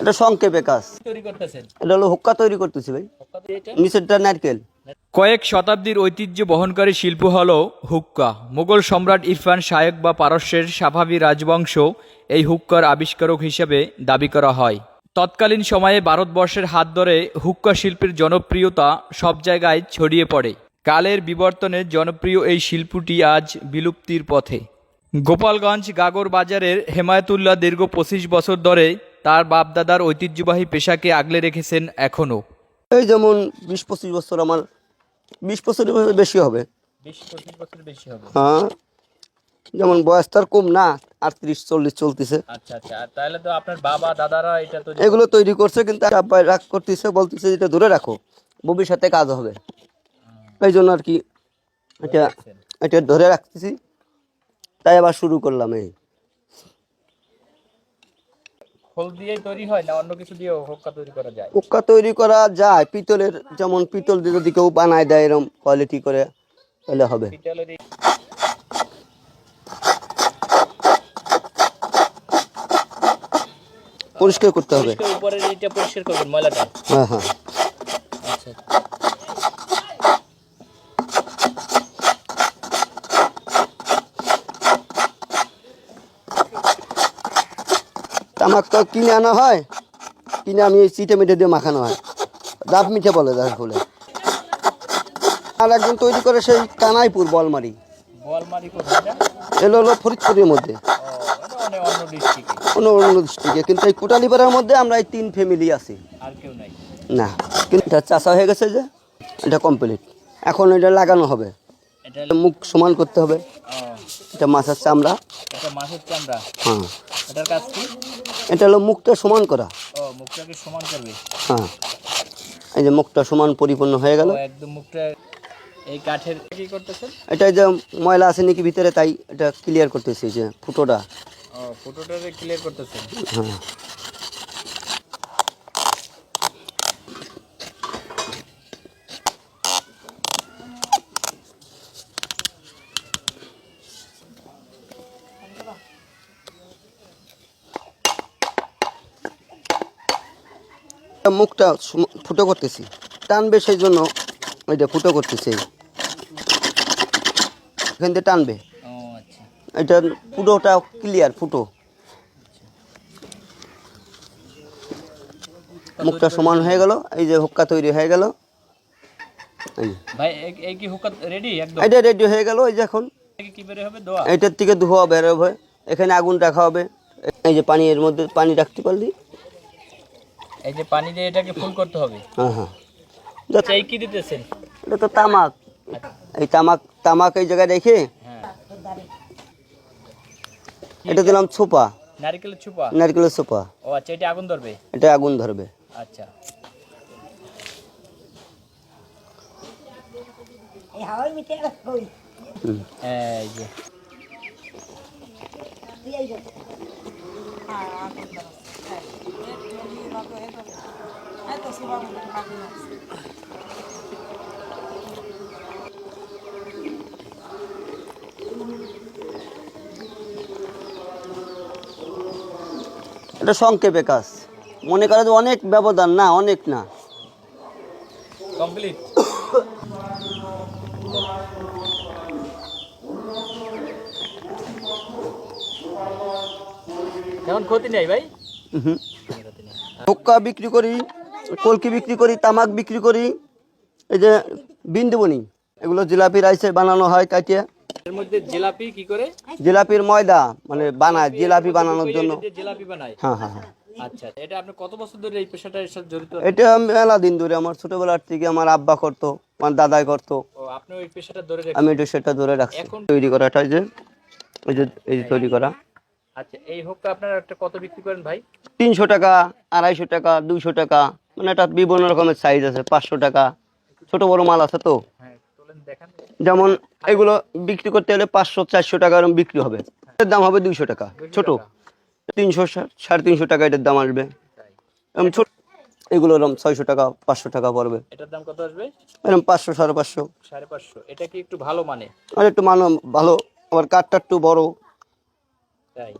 এটা সংক্ষেপে কাজ। তৈরি করতেছেন? এটা হলো হুক্কা তৈরি করতেছি ভাই। নিচেরটা নারকেল। কয়েক শতাব্দীর ঐতিহ্য বহনকারী শিল্প হল হুক্কা। মুঘল সম্রাট ইরফান শায়েক বা পারস্যের সাফাবি রাজবংশ এই হুক্কার আবিষ্কারক হিসেবে দাবি করা হয়। তৎকালীন সময়ে ভারতবর্ষের হাত ধরে হুক্কা শিল্পের জনপ্রিয়তা সব জায়গায় ছড়িয়ে পড়ে। কালের বিবর্তনে জনপ্রিয় এই শিল্পটি আজ বিলুপ্তির পথে। গোপালগঞ্জ গাগর বাজারের হেমায়তুল্লাহ দীর্ঘ পঁচিশ বছর ধরে তার বাপদাদার ঐতিহ্যবাহী পেশাকে আগলে রেখেছেন এখনও এই যেমন বিশ পঁচিশ বছর আমার বিশ বছরের বেশি হবে। পঁচিশ বছর বেশি হবে। হ্যাঁ যেমন বয়স তার কম না আটত্রিশ চল্লিশ চলতেছে। আচ্ছা আচ্ছা আর তাহলে তো আপনার বাবা দাদারা এটা এগুলো তৈরি করছে কিন্তু আব্বাই রাগ করতেছে বলতেছে এটা ধরে রাখো ভবিষ্যতে কাজ হবে। এই জন্য আর কি এটা এটা ধরে রাখতেছি তাই আবার শুরু করলাম এই। খোল দিয়েই তৈরি হয় না অন্য কিছু হোক্কা তৈরি করা যায়? হুক্কা তৈরি করা যায় পিতলের যেমন পিতল দিয়ে যদি কেউ বানায় দেয় এরকম কোয়ালিটি করে তাহলে হবে। পিতলের পরিষ্কার করতে হবে। উপরে উপরের এইটা পরিষ্কার করবেন ময়লাটা? হ্যাঁ হ্যাঁ। আচ্ছা। তামাক তো কিনে আনা হয়। কিনে আমি এই চিটে মিটে দিয়ে মাখানো হয়। ডাব মিঠে বলে যার বলে। আর একজন তৈরি করে সেই কানাইপুর বলমারি। এলো হলো ফরিদপুরের মধ্যে। অন্য অন্য ডিস্ট্রিক্টে কিন্তু এই কোটালিপাড়ার মধ্যে আমরা এই তিন ফ্যামিলি আছি। না। কিন্তু এটা চাষা হয়ে গেছে যে এটা কমপ্লিট এখন এটা লাগানো হবে। এটা মুখ সমান করতে হবে। এটা মাছের চামড়া। এটা মাছের চামড়া? হ্যাঁ। এটার কাজ কি? এটা হলো মুখটা সমান করা। ও মুখটাকে সমান করবে। হ্যাঁ। এই যে মুখটা সমান পরিপূর্ণ হয়ে গেল। একদম মুখটা এই কাঠের কি করতেছেন? এটা যে ময়লা আছে নাকি ভিতরে তাই এটা ক্লিয়ার করতেছি যে ফুটোটা। ও ফটোটাকে ক্লিয়ার করতেছেন। হ্যাঁ। এটা মুখটা ফুটো করতেছি। টানবে সেই জন্য ওইটা ফুটো করতেছি। এখান থেকে টানবে। আচ্ছা। এটা পুরোটা ক্লিয়ার ফুটো। মুখটা সমান হয়ে গেল এই যে হুক্কা তৈরি হয়ে গেল। ভাই এই- কি রেডি একদম? এটা রেডি হয়ে গেল এই যে এখন। থেকে কি বের হবে? দোয়া। এটার থেকে ধোয়া বের হবে। এখানে আগুন রাখা হবে এই যে পানি এর মধ্যে পানি রাখতে পারলি। এই যে পানি দিয়ে এটাকে ফুল করতে হবে। হ্যাঁ হ্যাঁ। এই কি দিতেছেন? এটা তো তামাক। এই তামাক তামাক এই জায়গায় রেখে হ্যাঁ। এটা দিলাম ছোপা। নারকেলের ছুপা? নারকেলের ছোপা। ও আচ্ছা এটা আগুন ধরবে? এটা আগুন ধরবে। আচ্ছা। এই যে। এটা সংক্ষেপে কাজ। মনে করে যে অনেক ব্যবধান না অনেক না। কমপ্লিট। তেমন ক্ষতি নেই ভাই? হুম হুক্কা বিক্রি করি কলকি বিক্রি করি তামাক বিক্রি করি এই যে বিন্দুবনি এগুলো জিলাপি রাইসে বানানো হয় কাটিয়ে। এর মধ্যে জিলাপি কি করে? জিলাপির ময়দা মানে বানায় জিলাপি বানানোর জন্য। এটা জিলাপি বানায়? হ্যাঁ হ্যাঁ হ্যাঁ। আচ্ছা এটা আপনি কত বছর ধরে এই পেশাটার সাথে জড়িত এটা মেলা দিন ধরে আমার ছোটবেলার থেকে আমার আব্বা করতো আমার দাদাই করতো। আপনি ওই পেশাটা ধরে আমি এটা সেটা ধরে রাখছি। তৈরি করাটা যে এই যে এই যে তৈরি করা। আচ্ছা এই হোকটা আপনারা একটা কত বিক্রি করেন ভাই? তিনশো টাকা আড়াইশো টাকা দুইশো টাকা মানে এটা বিভিন্ন রকমের সাইজ আছে পাঁচশো টাকা। ছোট বড় মাল আছে তো। হ্যাঁ যেমন এগুলো বিক্রি করতে হলে পাঁচশো চারশো টাকা এরকম বিক্রি হবে। এর দাম হবে দুইশো টাকা ছোট। তিনশো সাড়ে তিনশো টাকা এটার দাম আসবে। এরকম ছোট এগুলো এরকম ছয়শো টাকা পাঁচশো টাকা পড়বে। এটার দাম কত আসবে? এরকম পাঁচশো সাড়ে পাঁচশো। সাড়ে পাঁচশো। এটা কি একটু ভালো মানে আর একটু মানো ভালো। আবার কাঠটা একটু বড়। তাই।